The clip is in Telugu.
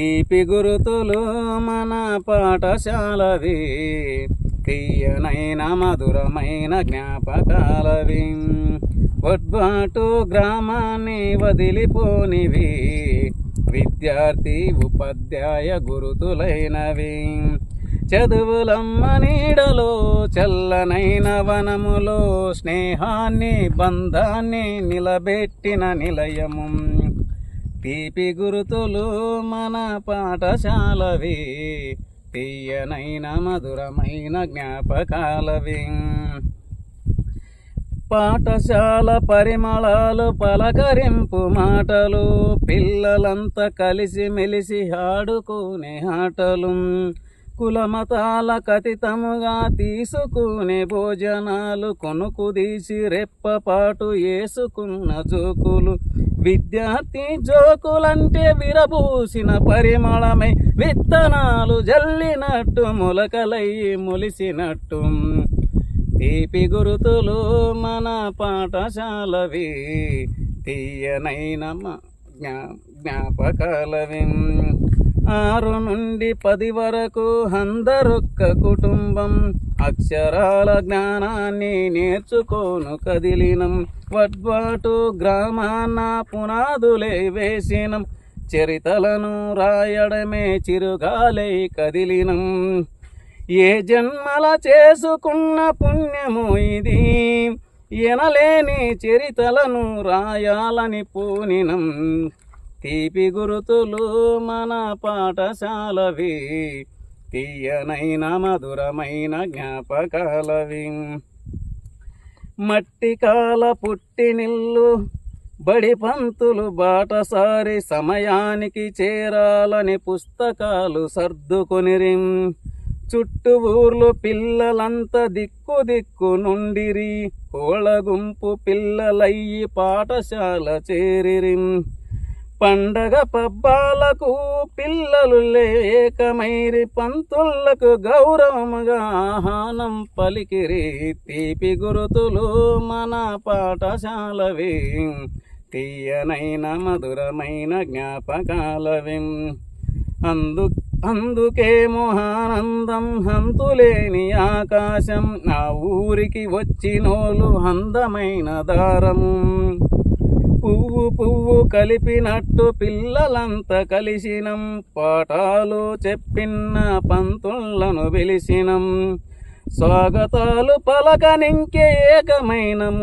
తీపి గురుతులు మన పాఠశాలవి తీయనైన మధురమైన జ్ఞాపకాలవి వడ్బాటు గ్రామాన్ని వదిలిపోనివి. విద్యార్థి ఉపాధ్యాయ గురుతులైనవి. చదువులమ్మ నీడలో చల్లనైన వనములో స్నేహాన్ని బంధాన్ని నిలబెట్టిన నిలయము. తీపి గురుతులు మన పాఠశాలవి తీయనైన మధురమైన జ్ఞాపకాలవి. పాఠశాల పరిమళాలు పలకరింపు మాటలు పిల్లలంతా కలిసి మెలిసి ఆడుకునే ఆటలు కులమతాల కథితముగా తీసుకునే భోజనాలు కొనుకు తీసి రెప్పపాటు వేసుకున్న జోకులు విద్యార్థి జోకులంటే విరబూసిన పరిమళమై విత్తనాలు జల్లినట్టు మొలకలయ్యి మొలిసినట్టు. తీపి గురుతులు మన పాఠశాలవి తీయనైన జ్ఞా జ్ఞాపకాలవి. ఆరు నుండి పది వరకు అందరొక్క కుటుంబం. అక్షరాల జ్ఞానాన్ని నేర్చుకోను కదిలినం. వడ్వాటు గ్రామాన పునాదులే వేసినం. చరితలను రాయడమే చిరుగాలై కదిలినం. ఏ జన్మల చేసుకున్న పుణ్యము ఇది. ఎనలేని చరితలను రాయాలని పూనినం. తీపి గురుతులు మన పాఠశాలవి తీయనైన మధురమైన జ్ఞాపకాలవి. మట్టి కాల పుట్టినిల్లు బడి పంతులు బాటసారి సమయానికి చేరాలని పుస్తకాలు సర్దుకొనిరి. చుట్టూ ఊర్లు పిల్లలంతా దిక్కు దిక్కు నుండిరి కోళ్ళ గుంపు పిల్లలయ్యి పాఠశాల చేరిరిం. పండగ పబ్బాలకు పిల్లలు లేకమైరి పంతులకు గౌరవముగా ఆహ్వానం పలికిరి. తీపి గురుతులు మన పాఠశాలవి. తీయనైన మధురమైన జ్ఞాపకాలవి. అందు అందుకే మొహానందం హంతులేని ఆకాశం. నా ఊరికి వచ్చినోలు అందమైన దారము పువ్వు పువ్వు కలిపినట్టు పిల్లలంతా కలిసినం. పాఠాలు చెప్పిన పంతులను పిలిచినం స్వాగతాలు పలకనింకే ఏకమైనము.